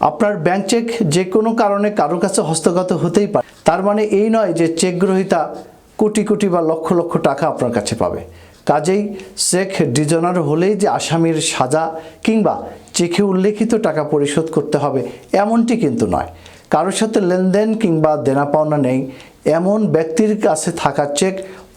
আপনার bank check যে কোনো কারণে কারোর কাছে হস্তগত হতেই পারে। তার মানে এই নয় যে চেক গ্রহীতা কোটি কোটি বা লক্ষ লক্ষ টাকা আপনার কাছে পাবে। কাজেই চেক ডিজনার হলেই যে আসামির সাজা কিংবা চেকে উল্লেখিত টাকা পরিশোধ করতে হবে, এমনটি কিন্তু নয়। কারোর সাথে লেনদেন কিংবা দেনা পাওনা নেই, এমন ব্যক্তির কাছে থাকা চেক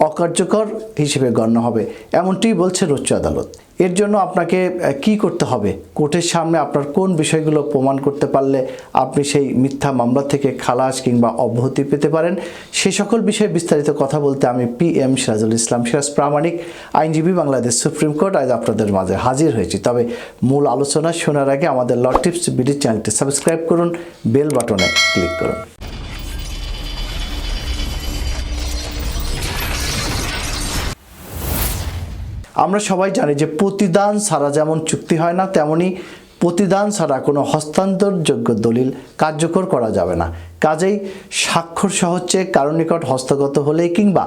অকার্যকর হিসেবে গণ্য হবে, এমনটিই বলছে উচ্চ আদালত। এর জন্য আপনাকে কি করতে হবে? কোর্টের সামনে আপনার কোন বিষয়গুলো প্রমাণ করতে পারলে আপনি সেই মিথ্যা মামলা থেকে খালাস কিংবা অব্যাহতি পেতে পারেন? সে সকল বিষয়ে বিস্তারিত কথা বলতে আমি পি এম সিরাজুল ইসলাম সিরাজ, প্রামাণিক আইনজীবী বাংলাদেশ সুপ্রিম কোর্ট আজ আপনাদের মাঝে হাজির হয়েছি। তবে মূল আলোচনা শোনার আগে আমাদের ল টিপস বিডি চ্যানেলটি সাবস্ক্রাইব করুন, বেল বাটনে ক্লিক করুন। আমরা সবাই জানি যে প্রতিদান ছাড়া যেমন চুক্তি হয় না, তেমনি প্রতিদান ছাড়া কোনো হস্তান্তরযোগ্য দলিল কার্যকর করা যাবে না। কাজেই স্বাক্ষর সহ চেক কারও নিকট হস্তগত হলেই কিংবা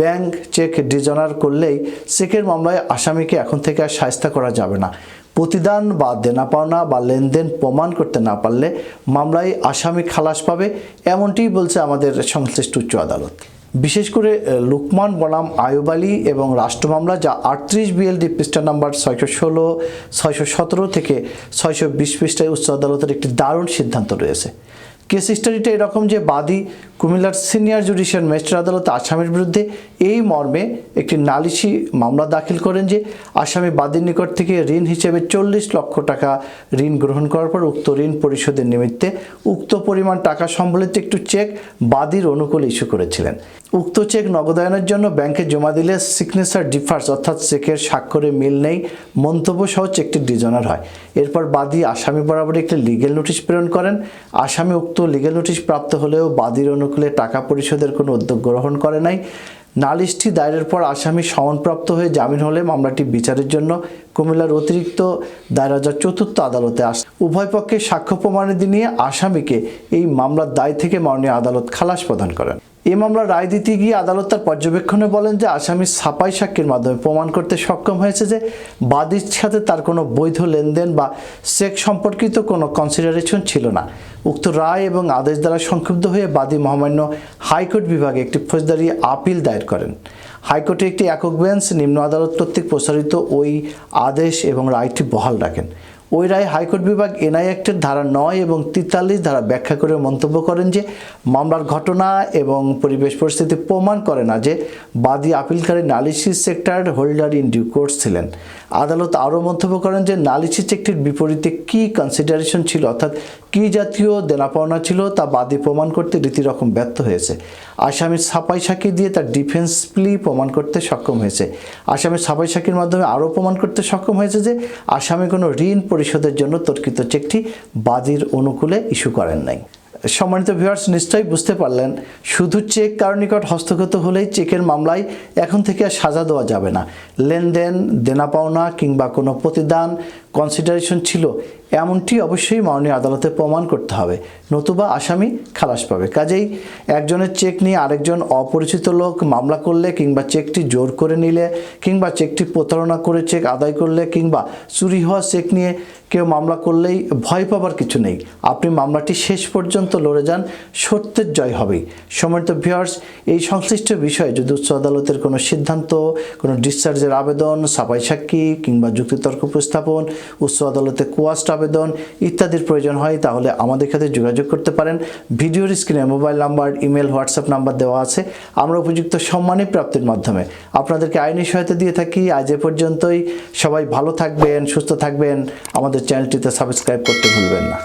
ব্যাংক চেক ডিজনার করলেই চেকের মামলায় আসামিকে এখন থেকে আর সাহায্য করা যাবে না। প্রতিদান বা দেনা পাওনা বা লেনদেন প্রমাণ করতে না পারলে মামলায় আসামি খালাস পাবে, এমনটিই বলছে আমাদের সংশ্লিষ্ট উচ্চ আদালত। বিশেষ করে লুকমান বনাম আয়ুব আলী এবং রাষ্ট্র মামলা, যা আটত্রিশ বিএলডি পৃষ্ঠা নাম্বার ছয়শো ষোলো, ছয়শো সতেরো থেকে ছয়শো বিশ পৃষ্ঠায় উচ্চ আদালতের একটি দারুণ সিদ্ধান্ত রয়েছে। কেস হিস্টারিটা এরকম যে বাদী কুমিল্লার সিনিয়র জুডিশিয়াল ম্যাজিস্ট্রেট আদালতে আসামির বিরুদ্ধে এই মর্মে একটি নালিশি মামলা দাখিল করেন যে, আসামি বাদীর নিকট থেকে ঋণ হিসেবে চল্লিশ লক্ষ টাকা ঋণ গ্রহণ করার পর উক্ত ঋণ পরিশোধের নিমিত্তে উক্ত পরিমাণ টাকা সম্বলিত একটু চেক বাদীর অনুকূল ইস্যু করেছিলেন। উক্ত চেক নগদায়নের জন্য ব্যাংকে জমা দিলে সিগনেচার ডিফার্স অর্থাৎ চেকের স্বাক্ষরে মিল নেই মন্তব্য সহ চেকটি ডিজনার হয়। এরপর বাদী আসামি বরাবর একটি লিগেল নোটিশ প্রেরণ করেন। আসামি উক্ত লিগেল নোটিশ প্রাপ্ত হলেও বাদীর অনুকূলে টাকা পরিশোধের কোনো উদ্যোগ গ্রহণ করে নাই। নালিশটি দায়েরের পর আসামি সমনপ্রাপ্ত হয়ে জামিন হলে মামলাটি বিচারের জন্য কুমিল্লার অতিরিক্ত দায়রাজার চতুর্থ আদালতে আস উভয় পক্ষে সাক্ষ্য প্রমাণাদি নিয়ে আসামিকে এই মামলার দায় থেকে মাননীয় আদালত খালাস প্রদান করেন। এই মামলার রায় দিতে গিয়ে আদালত তার পর্যবেক্ষণে বলেন যে আসামি ছাপাই সাক্ষীর মাধ্যমে প্রমাণ করতে সক্ষম হয়েছে যে বাদীর সাথে তার কোনো বৈধ লেনদেন বা চেক সম্পর্কিত কোনো কনসিডারেশন ছিল না। উক্ত রায় এবং আদেশ দ্বারা সংক্ষুব্ধ হয়ে বাদী মহামান্য হাইকোর্ট বিভাগে একটি ফৌজদারি আপিল দায়ের করেন। হাইকোর্টে একটি একক বেঞ্চ, নিম্ন আদালত কর্তৃক প্রসারিত ওই আদেশ এবং রায়টি বহাল রাখেন। ওই রায় হাইকোর্ট বিভাগ এনআই অ্যাক্টের ধারা নয় এবং তিতাল্লিশ ধারা ব্যাখ্যা করে মন্তব্য করেন যে, মামলার ঘটনা এবং পরিবেশ পরিস্থিতি প্রমাণ করে না যে বাদী আপিলকারী নালিশি sector holder in due course ছিলেন। আদালত আরও মন্তব্য করেন যে নালিশি চেকটির বিপরীতে কী কনসিডারেশন ছিল, অর্থাৎ কী জাতীয় দেনাপাওনা ছিল তা বাদী প্রমাণ করতে রীতিরকম ব্যর্থ হয়েছে। আসামির ছাপাই সাক্ষী দিয়ে তার ডিফেন্স প্লি প্রমাণ করতে সক্ষম হয়েছে। আসামির ছাপাই সাক্ষীর মাধ্যমে আরও প্রমাণ করতে সক্ষম হয়েছে যে আসামি কোনো ঋণ পরিশোধের জন্য তর্কিত চেকটি বাদীর অনুকূলে ইস্যু করেন নাই। সম্মানিত ভিউয়ার্স নিশ্চয়ই বুঝতে পারলেন, শুধু চেক কারও নিকট হস্তগত হলেই চেকের মামলায় এখন থেকে আর সাজা দেওয়া যাবে না। লেনদেন, দেনা পাওনা কিংবা কোনো প্রতিদান কনসিডারেশন ছিল, এমনটি অবশ্যই মাননীয় আদালতে প্রমাণ করতে হবে। নতুবা আসামি খালাস পাবে। কাজেই একজনের চেক নিয়ে আরেকজন অপরিচিত লোক মামলা করলে কিংবা চেকটি জোর করে নিলে, কিংবা চেকটি প্রতারণা করে চেক আদায় করলে, কিংবা চুরি হওয়া চেক নিয়ে কেউ মামলা করলেই ভয় পাবার কিছু নেই। আপনি মামলাটি শেষ পর্যন্ত লড়ে যান, সত্যের জয় হবেই। সম্মানিত ভিউয়ার্স এই সংশ্লিষ্ট বিষয়ে যদি উচ্চ আদালতের কোনো সিদ্ধান্ত, কোনো ডিসচার্জের আবেদন সাফাই সাক্ষী কিংবা যুক্তিতর্ক উপস্থাপন উচ্চ আদালতে কোয়াস্ট আবেদন ইত্যাদির প্রয়োজন হয়, তাহলে আমাদের সাথে যোগাযোগ করতে পারেন। ভিডিওর স্ক্রিনে mobile number, email, WhatsApp number দেওয়া আছে। আমরা উপযুক্ত সম্মানী প্রাপ্তির মাধ্যমে আপনাদেরকে আইনি সহায়তা দিয়ে থাকি। আজ এ পর্যন্তই। সবাই ভালো থাকবেন, সুস্থ থাকবেন। আমাদের চ্যানেলটিতে সাবস্ক্রাইব করতে ভুলবেন না।